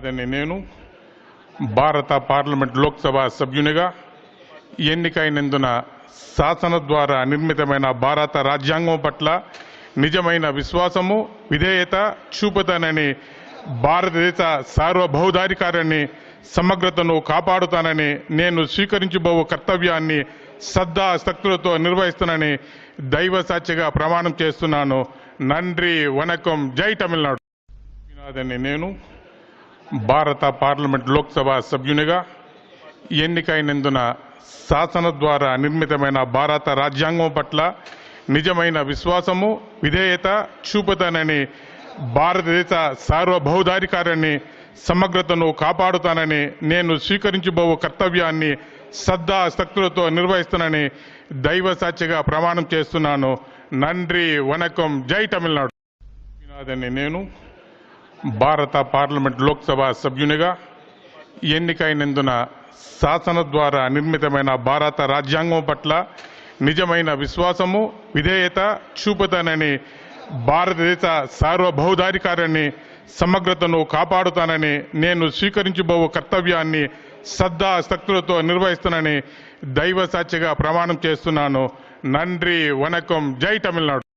కాదని నేను భారత పార్లమెంట్ లోక్సభ సభ్యునిగా ఎన్నికైనందున శాసన ద్వారా నిర్మితమైన భారత రాజ్యాంగం పట్ల నిజమైన విశ్వాసము విధేయత చూపుతానని భారతదేశ సార్వభౌధాధికారాన్ని సమగ్రతను కాపాడుతానని నేను స్వీకరించబో కర్తవ్యాన్ని శ్రద్ధా శక్తులతో నిర్వహిస్తానని దైవ సాక్షిగా ప్రమాణం చేస్తున్నాను. నండ్రి వనకం. జై తమిళనాడు. నేను భారత పార్లమెంట్ లోక్సభ సభ్యునిగా ఎన్నికైనందున శాసన ద్వారా నిర్మితమైన భారత రాజ్యాంగం పట్ల నిజమైన విశ్వాసము విధేయత చూపుతానని భారతదేశ సార్వభౌధాధికారాన్ని సమగ్రతను కాపాడుతానని నేను స్వీకరించబో కర్తవ్యాన్ని శ్రద్ధా శక్తులతో నిర్వహిస్తానని దైవ సాక్షిగా ప్రమాణం చేస్తున్నాను. నండ్రి వనకం. జై తమిళనాడు. నేను భారత పార్లమెంట్ లోక్సభ సభ్యునిగా ఎన్నికైనందున శాసన ద్వారా నిర్మితమైన భారత రాజ్యాంగం పట్ల నిజమైన విశ్వాసము విధేయత చూపుతానని భారతదేశ సార్వభౌధాధికారాన్ని సమగ్రతను కాపాడుతానని నేను స్వీకరించబో కర్తవ్యాన్ని శ్రద్ధా శక్తులతో నిర్వహిస్తానని దైవ సాక్షిగా ప్రమాణం చేస్తున్నాను. నండ్రి వనకం. జై తమిళనాడు.